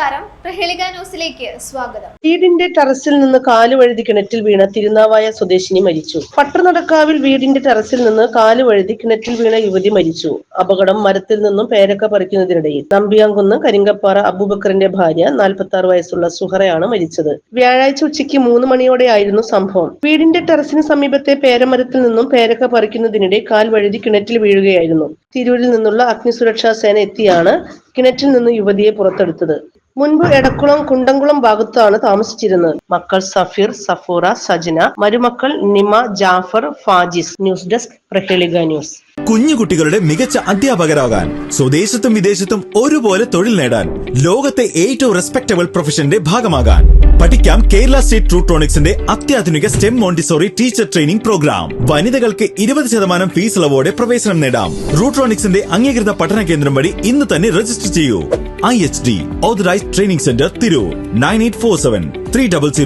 നമസ്കാരം. പ്രഹേളിക ന്യൂസിലേക്ക് സ്വാഗതം. വീടിന്റെ ടെറസിൽ നിന്ന് കാൽ വഴുതി കിണറ്റിൽ വീണ തിരുനാവായ സ്വദേശിനി മരിച്ചു. പട്ടണക്കാവിൽ വീടിന്റെ ടെറസിൽ നിന്ന് കാൽ വഴുതി കിണറ്റിൽ വീണ യുവതി മരിച്ചു. അപകടം മരത്തിൽ നിന്നും പേരക്ക പറിക്കുന്നതിനിടയിൽ നമ്പിയാങ്കുന്ന് കരിങ്കപ്പാറ അബൂബക്കറിന്റെ ഭാര്യ നാൽപ്പത്തി ആറ് വയസ്സുള്ള സുഹറയാണ് മരിച്ചത്. വ്യാഴാഴ്ച ഉച്ചയ്ക്ക് മൂന്ന് മണിയോടെയായിരുന്നു സംഭവം. വീടിന്റെ ടെറസിന് സമീപത്തെ പേരമരത്തിൽ നിന്നും പേരക്ക പറിക്കുന്നതിനിടെ കാൽ വഴുതി കിണറ്റിൽ വീഴുകയായിരുന്നു. തിരൂരിൽ നിന്നുള്ള അഗ്നിസുരക്ഷാ സേന എത്തിയാണ് കിണറ്റിൽ നിന്ന് യുവതിയെ പുറത്തെടുത്തത്. മുൻപ് എടക്കുളം കുണ്ടംകുളം ഭാഗത്താണ് താമസിച്ചിരുന്നത്. മക്കൾ സഫീർ സഫൂറ സജന മരുമക്കൾ Nima Jafar Fajis. News desk Prahelika news. കുഞ്ഞുകുട്ടികളുടെ മികച്ച അധ്യാപകരാകാൻ സ്വദേശത്തും വിദേശത്തും ഒരുപോലെ തൊഴിൽ നേടാൻ ലോകത്തെ ഏറ്റവും റെസ്പെക്ടബിൾ പ്രൊഫഷന്റെ ഭാഗമാകാൻ. പഠിക്കാം കേരള സ്റ്റേറ്റ് ട്രൂട്രോണിക്സിന്റെ അത്യാധുനിക stem montessori teacher training programme വനിതകൾക്ക് ഇരുപത് ശതമാനം ഫീസ് ഇളവോടെ പ്രവേശനം നേടാം. റൂട്രോണിക്സിന്റെ അംഗീകൃത പഠന കേന്ദ്രം വഴി ഇന്ന് തന്നെ രജിസ്റ്റർ ചെയ്യൂ. I H D authorised training centre Tirur. Nine eight four seven three double